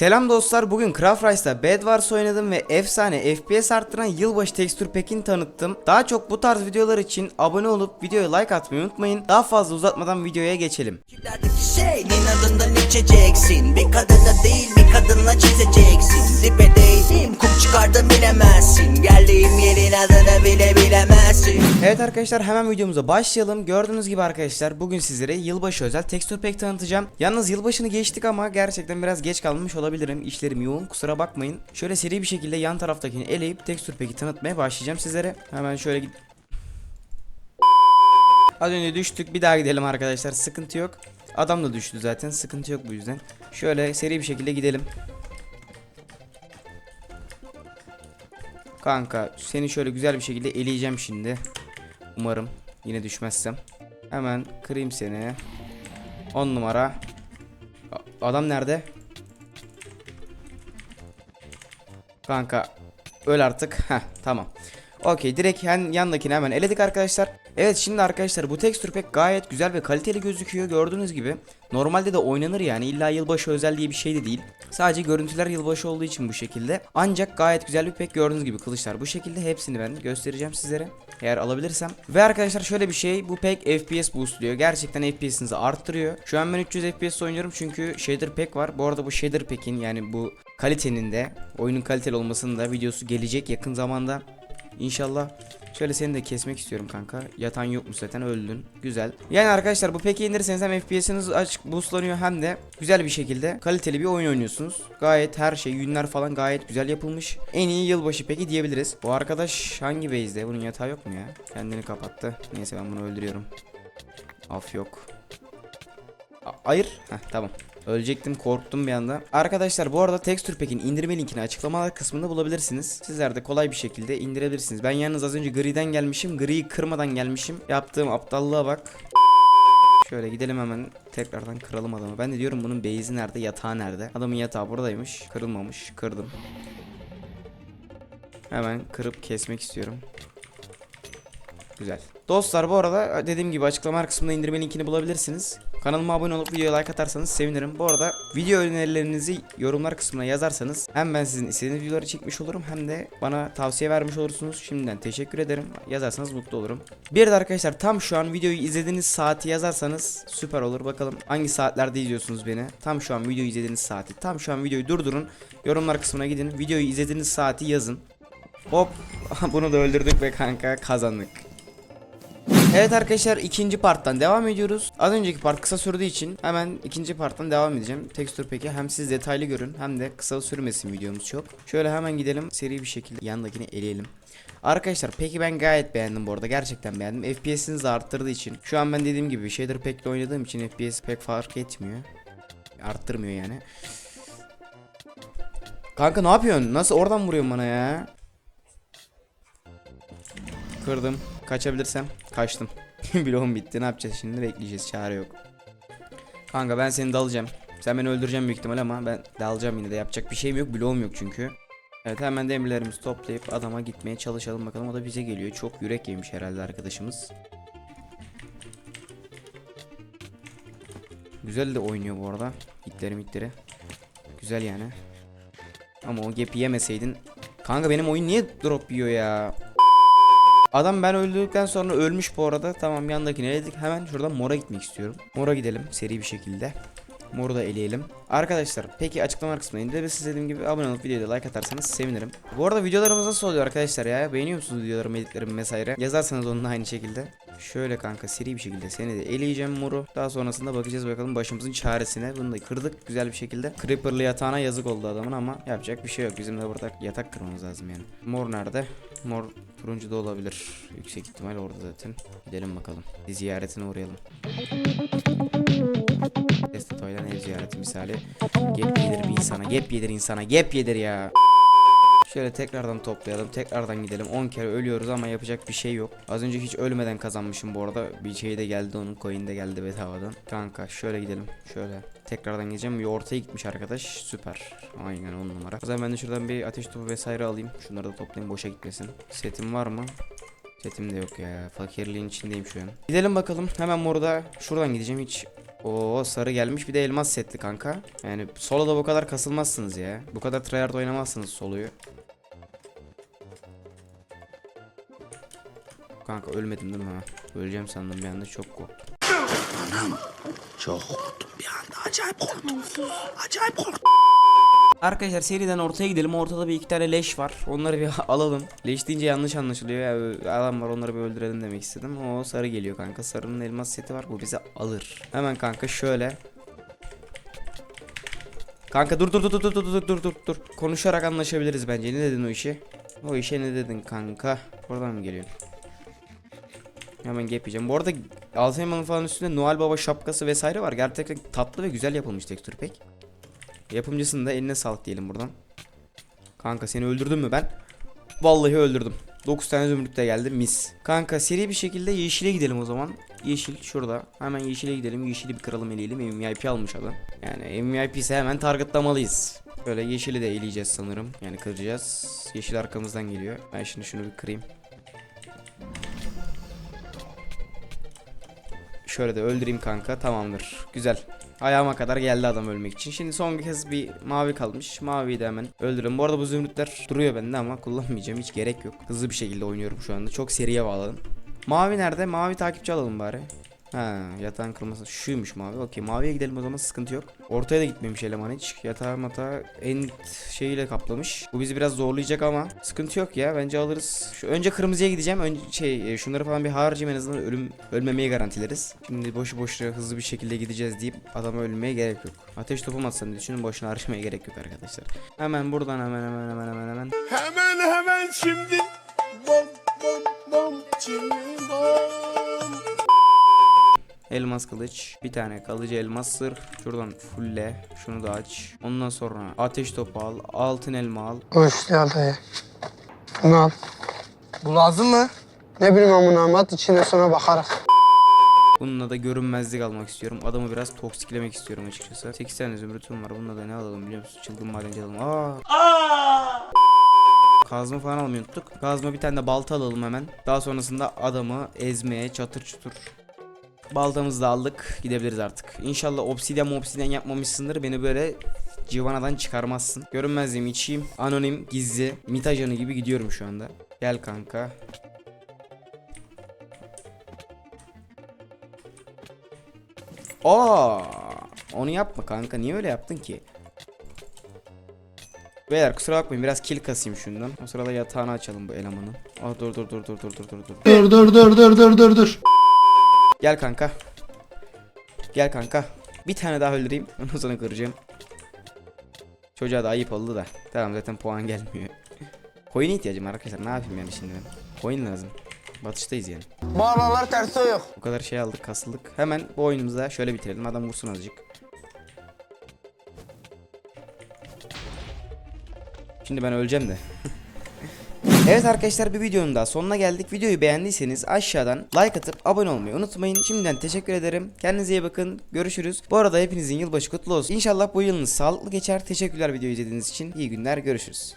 Selam dostlar bugün Craft Rice'da Bed Wars oynadım ve efsane FPS arttıran yılbaşı tekstür pekini tanıttım. Daha çok bu tarz videolar için abone olup videoya like atmayı unutmayın. Daha fazla uzatmadan videoya geçelim. Şeyin Bir kadına değil bir kadınla kum çıkardım bilemezsin Geldiğim yerin adını bile bilemezsin Evet arkadaşlar hemen videomuza başlayalım. Gördüğünüz gibi arkadaşlar bugün sizlere yılbaşı özel tekstür pek tanıtacağım. Yalnız yılbaşını geçtik ama gerçekten biraz geç kalmış olabilirim. İşlerim yoğun kusura bakmayın. Şöyle seri bir şekilde yan taraftakini eleyip tekstür peki tanıtmaya başlayacağım sizlere. Hemen şöyle git. Az önce düştük bir daha gidelim arkadaşlar sıkıntı yok. Adam da düştü zaten sıkıntı yok bu yüzden. Şöyle seri bir şekilde gidelim. Kanka seni şöyle güzel bir şekilde eleyeceğim şimdi. Umarım yine düşmezsem. Hemen kırayım seni. 10 numara. Adam nerede? Kanka öl artık. Heh tamam. Okey direkt yan, yandakini hemen eledik arkadaşlar. Evet şimdi arkadaşlar bu tekstür pek gayet güzel ve kaliteli gözüküyor gördüğünüz gibi. Normalde de oynanır yani illa yılbaşı özel diye bir şey de değil. Sadece görüntüler yılbaşı olduğu için bu şekilde. Ancak gayet güzel bir pek gördüğünüz gibi kılıçlar bu şekilde hepsini ben göstereceğim sizlere. Eğer alabilirsem. Ve arkadaşlar şöyle bir şey bu pek FPS boostluyor. Gerçekten FPS'inizi arttırıyor. Şu an ben 300 FPS oynuyorum çünkü shader pack var. Bu arada bu shader pack'in yani bu kalitenin de oyunun kaliteli olmasının da videosu gelecek yakın zamanda. İnşallah. Şöyle seni de kesmek istiyorum kanka. Yatan yokmuş zaten öldün. Güzel. Yani arkadaşlar bu peki indirirseniz hem FPS'iniz açık boostlanıyor hem de güzel bir şekilde kaliteli bir oyun oynuyorsunuz. Gayet her şey yünler falan gayet güzel yapılmış. En iyi yılbaşı peki diyebiliriz. Bu arkadaş hangi base'de? Bunun yatağı yok mu ya? Kendini kapattı. Neyse ben bunu öldürüyorum. Af yok. A- Hayır. Heh, tamam. Ölecektim korktum bir anda. Arkadaşlar bu arada Texture Pack'in indirme linkini açıklamalar kısmında bulabilirsiniz. Sizler de kolay bir şekilde indirebilirsiniz. Ben yalnız az önce griden gelmişim. Griyi kırmadan gelmişim. Yaptığım aptallığa bak. Şöyle gidelim hemen tekrardan kıralım adamı. Ben de diyorum bunun base'i nerede yatağı nerede? Adamın yatağı buradaymış. Kırılmamış. Kırdım. Hemen kırıp kesmek istiyorum. Güzel. Dostlar bu arada dediğim gibi açıklama kısmında indirme linkini bulabilirsiniz. Kanalıma abone olup videoya like atarsanız sevinirim. Bu arada video önerilerinizi yorumlar kısmına yazarsanız hem ben sizin istediğiniz videoları çekmiş olurum hem de bana tavsiye vermiş olursunuz. Şimdiden teşekkür ederim. Yazarsanız mutlu olurum. Bir de arkadaşlar tam şu an videoyu izlediğiniz saati yazarsanız süper olur. Bakalım hangi saatlerde izliyorsunuz beni. Tam şu an videoyu izlediğiniz saati. Tam şu an videoyu durdurun. Yorumlar kısmına gidin. Videoyu izlediğiniz saati yazın. Hop bunu da öldürdük ve kanka kazandık. Evet arkadaşlar ikinci parttan devam ediyoruz. Az önceki part kısa sürdüğü için hemen ikinci parttan devam edeceğim. Tekstür peki hem siz detaylı görün hem de kısa sürmesin videomuz çok. Şöyle hemen gidelim seri bir şekilde yandakini eleyelim. Arkadaşlar peki ben gayet beğendim bu arada gerçekten beğendim. FPS'inizi arttırdığı için. Şu an ben dediğim gibi shader pack'le oynadığım için FPS pek fark etmiyor. Arttırmıyor yani. Kanka ne yapıyorsun? Nasıl oradan vuruyorsun bana ya? Kırdım. Kaçabilirsem kaçtım. Bloğum bitti. Ne yapacağız şimdi? Bekleyeceğiz. Çare yok. Kanka ben seni dalacağım. Sen beni öldüreceğim büyük ihtimal ama ben dalacağım yine de. Yapacak bir şeyim yok. Bloğum yok çünkü. Evet hemen demirlerimizi toplayıp adama gitmeye çalışalım bakalım. O da bize geliyor. Çok yürek yemiş herhalde arkadaşımız. Güzel de oynuyor bu arada. Hitleri mitleri. Güzel yani. Ama o gap'i yemeseydin. Kanka benim oyun niye drop yiyor ya? Adam ben öldürdükten sonra ölmüş bu arada. Tamam yandakini eledik. Hemen şuradan mora gitmek istiyorum. Mora gidelim seri bir şekilde. Moru da eleyelim. Arkadaşlar peki açıklama kısmına indirebilirsiniz dediğim gibi abone olup videoya like atarsanız sevinirim. Bu arada videolarımız nasıl oluyor arkadaşlar ya? Beğeniyor musunuz videolarımı, editlerimi vesaire? Yazarsanız onun da aynı şekilde. Şöyle kanka seri bir şekilde seni de eleyeceğim moru. Daha sonrasında bakacağız bakalım başımızın çaresine. Bunu da kırdık güzel bir şekilde. Creeper'lı yatağına yazık oldu adamın ama yapacak bir şey yok. Bizim de burada yatak kırmamız lazım yani. Mor nerede? Mor turuncu da olabilir. Yüksek ihtimal orada zaten. Gidelim bakalım. Bir ziyaretine uğrayalım. Testatoy'dan ev ziyareti misali. Gap yedir bir insana. Gap yedir insana. Gap yedir ya. Şöyle tekrardan toplayalım. Tekrardan gidelim. 10 kere ölüyoruz ama yapacak bir şey yok. Az önce hiç ölmeden kazanmışım bu arada. Bir şey de geldi onun coin de geldi bedavadan. Kanka şöyle gidelim. Şöyle. Tekrardan gideceğim. Bir ortaya gitmiş arkadaş. Süper. Aynen 10 numara. O zaman ben de şuradan bir ateş topu vesaire alayım. Şunları da toplayayım boşa gitmesin. Setim var mı? Setim de yok ya. Fakirliğin içindeyim şu an. Gidelim bakalım. Hemen morda şuradan gideceğim. Hiç Oo sarı gelmiş bir de elmas setli kanka. Yani soloda bu kadar kasılmazsınız ya. Bu kadar tryhard oynamazsınız soloyu. Kanka ölmedim değil mi ha? Öleceğim sandım bir anda çok korktum. Çok korktum bir anda acayip korktum Acayip korktum Arkadaşlar seriden ortaya gidelim. Ortada bir iki tane leş var. Onları bir alalım. Leş deyince yanlış anlaşılıyor. Ya, adam var onları bir öldürelim demek istedim. O sarı geliyor kanka. Sarının elmas seti var. Bu bize alır. Hemen kanka şöyle. Kanka dur dur dur dur dur dur dur dur dur. Konuşarak anlaşabiliriz bence. Ne dedin o işi? O işe ne dedin kanka? Oradan mı geliyorsun? Hemen yiyeceğim. Bu arada Alzheimer'ın falan üstünde Noel Baba şapkası vesaire var. Gerçekten tatlı ve güzel yapılmış tekstür pek. Yapımcısının da eline sağlık diyelim buradan. Kanka seni öldürdüm mü ben? Vallahi öldürdüm. 9 tane zümrüt de geldi mis. Kanka seri bir şekilde yeşile gidelim o zaman. Yeşil şurada. Hemen yeşile gidelim. Yeşili bir kıralım eleyelim. MVP almış adam. Yani MVP hemen targetlamalıyız. Böyle yeşili de eleyeceğiz sanırım. Yani kıracağız. Yeşil arkamızdan geliyor. Ben şimdi şunu bir kırayım. Şöyle de öldüreyim kanka tamamdır. Güzel. Ayağıma kadar geldi adam ölmek için. Şimdi son kez bir mavi kalmış. Maviyi de hemen öldürelim. Bu arada bu zümrütler duruyor bende ama kullanmayacağım. Hiç gerek yok. Hızlı bir şekilde oynuyorum şu anda. Çok seriye bağladım. Mavi nerede? Mavi takipçi alalım bari. Ha yatağın kırılması şuymuş mavi. Okey maviye gidelim o zaman sıkıntı yok. Ortaya da gitmemiş eleman hiç. Yatağı mata en şeyiyle kaplamış. Bu bizi biraz zorlayacak ama sıkıntı yok ya. Bence alırız. Şu önce kırmızıya gideceğim. Önce şey e, şunları falan bir harcayayım en azından ölüm ölmemeyi garantileriz. Şimdi boşu boşuna hızlı bir şekilde gideceğiz deyip adama ölmeye gerek yok. Ateş topu atsam düşünün boşuna harcamaya gerek yok arkadaşlar. Hemen buradan hemen hemen hemen hemen hemen. Hemen hemen şimdi bom bom bom çini bom Elmas kılıç. Bir tane kalıcı elmas sır. Şuradan fulle. Şunu da aç. Ondan sonra ateş topu al. Altın elma al. Hoş geldin. Bunu al. Bu lazım mı? Ne bileyim amına at içine sonra bakarız. Bununla da görünmezlik almak istiyorum. Adamı biraz toksiklemek istiyorum açıkçası. 8 tane zümrütüm var. Bununla da ne alalım biliyor musun? Çılgın madenci alalım. Aa! Kazma falan almayı unuttuk. Kazma bir tane de balta alalım hemen. Daha sonrasında adamı ezmeye çatır çutur. Baltamızı da aldık. Gidebiliriz artık. İnşallah obsidyen obsidyen yapmamışsındır. Beni böyle civanadan çıkarmazsın. Görünmezliğimi içeyim. Anonim, gizli, mit ajanı gibi gidiyorum şu anda. Gel kanka. Aa, onu yapma kanka. Niye öyle yaptın ki? Beyler kusura bakmayın biraz kill kasayım şundan. O sırada yatağını açalım bu elemanın. Aa dur dur dur dur dur dur dur dur. Dur dur dur dur dur dur dur. Gel kanka. Gel kanka. Bir tane daha öldüreyim. Ondan sonra kıracağım. Çocuğa da ayıp oldu da. Tamam zaten puan gelmiyor. Coin'e ihtiyacım var arkadaşlar. Ne yapayım yani şimdi ben? Coin lazım. Batıştayız yani. Bağlalar tersi yok. Bu kadar şey aldık kasıldık. Hemen bu oyunumuza şöyle bitirelim. Adam vursun azıcık. Şimdi ben öleceğim de. evet arkadaşlar bir videonun daha sonuna geldik. Videoyu beğendiyseniz aşağıdan like atıp abone olmayı unutmayın. Şimdiden teşekkür ederim. Kendinize iyi bakın. Görüşürüz. Bu arada hepinizin yılbaşı kutlu olsun. İnşallah bu yılınız sağlıklı geçer. Teşekkürler video izlediğiniz için. İyi günler. Görüşürüz.